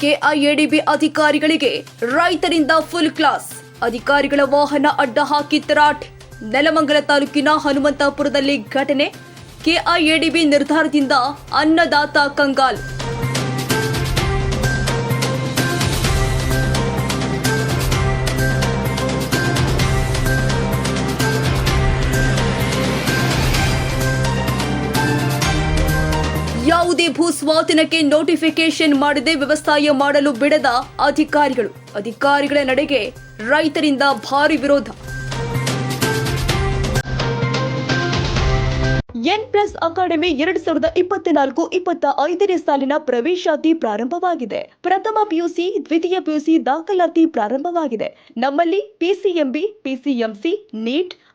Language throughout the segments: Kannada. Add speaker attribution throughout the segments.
Speaker 1: ಕೆಐಎಡಿಬಿ ಅಧಿಕಾರಿಗಳಿಗೆ ರೈತರಿಂದ ಫುಲ್ ಕ್ಲಾಸ್ ಅಧಿಕಾರಿಗಳ ವಾಹನ ಅಡ್ಡ ಹಾಕಿ ತರಾಟ್. ನೆಲಮಂಗಲ ತಾಲೂಕಿನ ಹನುಮಂತಪುರದಲ್ಲಿ ಘಟನೆ. ಕೆಐಎಡಿಬಿ ನಿರ್ಧಾರದಿಂದ ಅನ್ನದಾತ ಕಂಗಾಲ್. ಭೂ ನೋಟಿಫಿಕೇಶನ್ ಮಾಡದೆ, ವ್ಯವಸಾಯ ಮಾಡಲು ಬಿಡದ ಅಧಿಕಾರಿಗಳು. ಅಧಿಕಾರಿಗಳ ನಡೆಗೆ ರೈತರಿಂದ ಭಾರಿ ವಿರೋಧ. ಎನ್ ಪ್ಲಸ್ ಅಕಾಡೆಮಿ ಎರಡ್ ಸಾವಿರದ ಇಪ್ಪತ್ನಾಲ್ಕು ಇಪ್ಪತ್ತ ಐದನೇ ಸಾಲಿನ ಪ್ರವೇಶಾತಿ ಪ್ರಾರಂಭವಾಗಿದೆ. ಪ್ರಥಮ ಪಿಯುಸಿ, ದ್ವಿತೀಯ ಪಿಯುಸಿ ದಾಖಲಾತಿ ಪ್ರಾರಂಭವಾಗಿದೆ. ನಮ್ಮಲ್ಲಿ PCMB PCMC NEET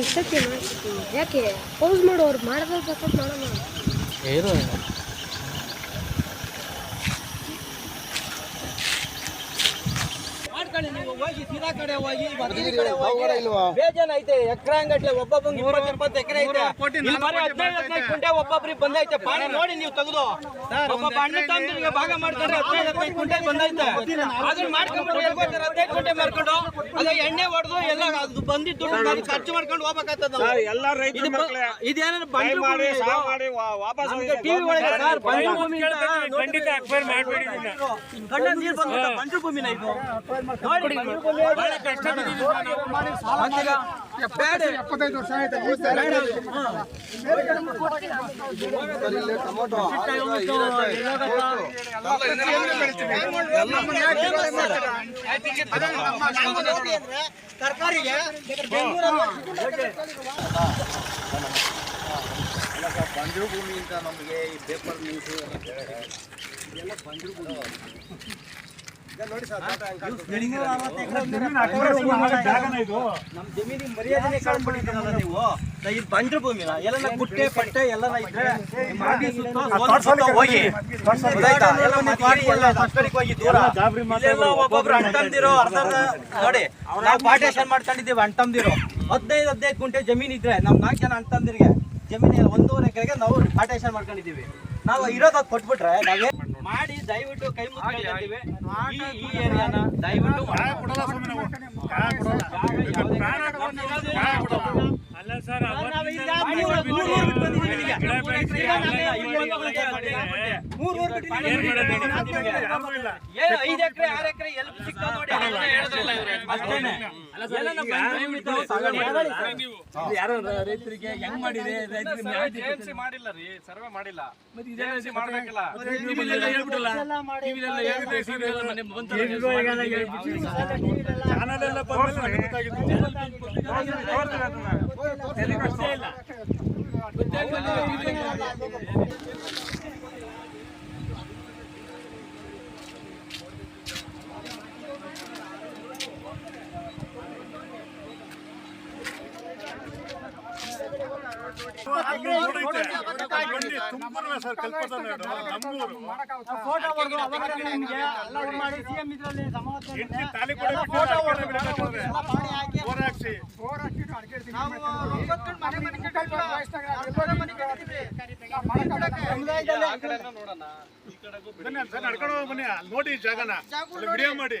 Speaker 2: ಇಷ್ಟಕ್ಕೆ ಮಾಡ್ತಿದ್ದೀನಿ. ಯಾಕೆ? ಪೌಸ್ ಮಾಡೋರು ಸಪೋರ್ಟ್ ಮಾಡೋಣ.
Speaker 3: ಏನು
Speaker 4: ಮಾಡ್ಕೊಳ್ಳಿ ನೀವು ಹೋಗಿ ಸೀದಾ ಕಡೆ ಹೋಗಿ. ಬೇಜಾನ್ ಐತೆ ಎಕರೆ ಒಬ್ಬೊಬ್ಬಂಗ್ ಇಪ್ಪತ್ತು ಇಪ್ಪತ್ತು ಎಕರೆ ಐತೆ. ಇಲ್ಲಿ ಬರೀ ಹದಿನೈದು ಹದಿನೈದು ಕುಂಟೆ ಒಬ್ಬೊಬ್ರಿಗೆ ಬಂದೈತೆ. ಪಾಣಿ ನೋಡಿ ನೀವು ತೆಗೆದು. ಒಬ್ಬ ಅಣ್ಣ ತಮ್ಮದಿರಿಗೆ ಭಾಗ ಮಾಡ್ತಾರೆ ಹದಿನೈದು ಹದಿನೈದು ಕುಂಟೆ ಬಂದೈತೆ. ಅದನ್ನ ಮಾಡ್ಕೊಂಡ್ಬಿಟ್ಟು ಎಲ್ಲಿ ಹೋಗ್ತಾರೆ? ಹದಿನೈದು ಕುಂಟೆ ಮಾಡ್ಕೊಂಡು ಅದ ಎಣ್ಣೆ ಹೊಡೆದು ಎಲ್ಲ ಅದು ಬಂದಿದ್ದು ದುಡ್ಡು ಖರ್ಚು ಮಾಡ್ಕೊಂಡು ಹೋಗ್ಬೇಕಾಗ್ತದ.
Speaker 3: ಎಲ್ಲ ರೈತರು
Speaker 4: ಇದೇನಾದ್ರು ಬಂದ್ರು
Speaker 3: ಮಾಡಿ
Speaker 4: ಭೂಮಿ
Speaker 3: ಮಾಡಿ ವಾಪಸ್
Speaker 4: ಟಿವಿ ಒಳಗೆ ಸರ್ ಬಂಜರು ಭೂಮಿ
Speaker 3: ಖಂಡಿತ ಅಕ್ವೈರ್ ಮಾಡಬೇಡಿ
Speaker 4: ಕಣ್ಣ ನೀರು ಬಂದ್ಬಿಟ್ಟು ಬಂಜರು ಭೂಮಿನ ಇದು. ನೋಡಿ ಬಹಳ ಕಷ್ಟ ಬೇಡ. ಬೇಡ. ಹಾ. ತರಕಾರಿಗೆ
Speaker 5: ಬಂಜರು ಭೂಮಿ ಅಂತ ನಮಗೆ ಈ ಪೇಪರ್ ನ್ಯೂಸ್
Speaker 4: ನಮ್ ಜಮೀನಿಗೆ ಮರ್ಯಾದೆನೆ ಕಳ್ಕೊಂಡಿದ್ದೀರಲ್ಲ ನೀವು? ನಾ ಇದು ಬಂಜರು ಭೂಮಿನ ಎಲ್ಲ ಗುಟ್ಟೆ ಪಟ್ಟೆ ಎಲ್ಲ ಇದ್ರೆ ಈ ಮಾಗಿ ಸುತ್ತ ಸೋಲು ಸುತ್ತ ಹೋಗಿ. ಗೊತ್ತಾಯ್ತಾ? ಎಲ್ಲ ಮತ್ತೆ ಮಾಡಿ ಎಲ್ಲ ಆ ಕಡೆಗೆ ಹೋಗಿ ದೂರ ಇಲ್ಲೆಲ್ಲ ಒಬ್ಬೊಬ್ರು ಅಣ್ತಂದಿರೋ ಅರ್ಧ ಅರ್ಧ ನೋಡಿ ನಾವು ಪಾರ್ಟೇಷನ್ ಮಾಡ್ಕೊಂಡಿದ್ದೀವಿ ಅಂಟಂದಿರೋ ಹದಿನೈದು ಹದಿನೈದು ಗುಂಟೆ ಜಮೀನ್ ಇದ್ರೆ ನಮ್ ನಾಲ್ಕು ಜನ ಅಂಟಂದಿರಿಗೆ ಜಮೀನಿಗೆ ಒಂದೂವರೆ ಎಕರೆಗೆ ನಾವು ಪಾರ್ಟೇಷನ್ ಮಾಡ್ಕೊಂಡಿದ್ದೀವಿ. ನಾವು ಇರೋದಾಗ ಕೊಟ್ಬಿಟ್ರೆ ನಾವೇ ಮಾಡಿ ದಯವಿಟ್ಟು ಕೈ ಮುಗಿದ್ದೀವಿ ಈ ಈ ಏರಿಯಾನ ದಯವಿಟ್ಟು
Speaker 3: ಅಲ್ಲ ಸರ್
Speaker 4: ಐದು ಎಕರೆ ಆರು ಎಕರೆ ಎಲ್ಲಿ ಸಿಗ್ತಾವ ನೋಡಿ ಅಷ್ಟೇನೆ.
Speaker 3: ಯಾರೋ ರೈತರಿಗೆ ಹೆಂಗ್ ಮಾಡಿದೆ? ರೈತರಿಗೆ
Speaker 6: ಮಾಡಿಲ್ಲ ರೀ ಸರ್ವೆ ಮಾಡಿಲ್ಲ. ಮಾಡ್ಬೇಕಲ್ಲ.
Speaker 3: ಚಾನಲ್ ಎಲ್ಲ ಬಂದ್ಮೇಲೆ ತಾಲಿ ಕೂಡ
Speaker 7: ಫೋಟೋ
Speaker 3: ಬೋರ್ ಹಾಕ್ಸಿ.
Speaker 7: ನಾವು ಮನೆ. ಸಮುದಾಯದಲ್ಲಿ
Speaker 4: ಆ ಕಡೆನೂ ನೋಡೋಣ. ಈ ಕಡೆಗೂ
Speaker 3: ಬನ್ನಿ ಸರ್ ನಡ್ಕೊಂಡು ಬನ್ನಿ. ಅಲ್ಲಿ ನೋಡಿ ಜಾಗನ. ವಿಡಿಯೋ ಮಾಡಿ.